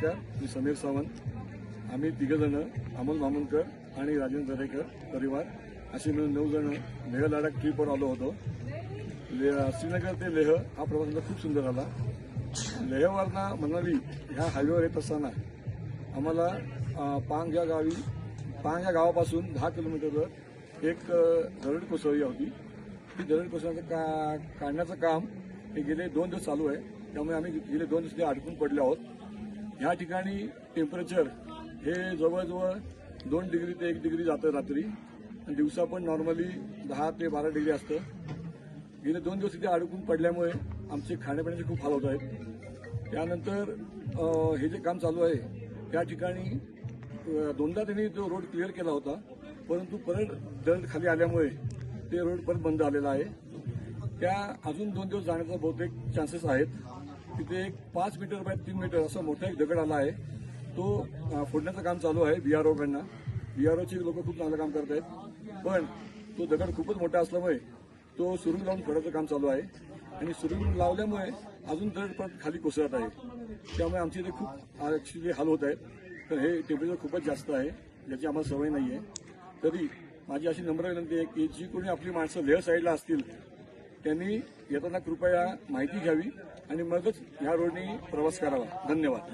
मी समीर सावंत. आम्ही तिघजण अमोल मामुनकर आणि राजेंद्र दरेकर परिवार. असे मिळून नऊ जण लेह लडाख ट्रीपवर आलो होतो. ले श्रीनगर ते लेह हा प्रवास आमचा खूप सुंदर आला. लेहवरना मनाली ह्या हायवेवर येत असताना आम्हाला पांग या गावी पांग या गावापासून दहा किलोमीटरवर एक दरड कोसळली होती. ती दरड कोसळण्याचं का काढण्याचं काम हे गेले दोन दिवस चालू आहे. त्यामुळे आम्ही गेले दोन दिवस ते अडकून पडले आहोत. ह्या ठिकाणी टेम्परेचर हे जवळजवळ दोन डिग्री ते एक डिग्री जातं रात्री. दिवसा पण नॉर्मली दहा ते बारा डिग्री असतं. गेले दोन दिवस इथे अडकून पडल्यामुळे आमचे खाण्यापिण्याचे खूप हाल होत आहेत. त्यानंतर हे जे काम चालू आहे त्या ठिकाणी दोनदा त्यांनी जो रोड क्लिअर केला होता परंतु परत दरड खाली आल्यामुळे ते रोड परत बंद आलेला आहे. त्या अजून दोन दिवस जाण्याचा बहुतेक चान्सेस आहेत. तिथे एक पाच मीटर बाय तीन मीटर असा मोठा एक दगड आला आहे. तो फोडण्याचं काम चालू आहे बी आर ओकडनं बी आर ओचे लोक खूप चांगलं काम करत आहेत पण तो दगड खूपच मोठा असल्यामुळे तो सुरुंग लावून फोडायचं काम चालू आहे. आणि सुरुंग लावल्यामुळे अजून दगड परत खाली कोसळत आहे. त्यामुळे आमच्या इथे खूप ॲक्च्युली हाल होत आहेत. तर हे टेम्परेचर खूपच जास्त आहे. ज्याची आम्हाला सवय नाही आहे तरी माझी अशी नम्र विनंती आहे की जी कोणी आपली माणसं लेह साईडला असतील त्यांनी येताना कृपया माहिती घ्यावी आणि मगच ह्या रोडनी प्रवास करावा. धन्यवाद.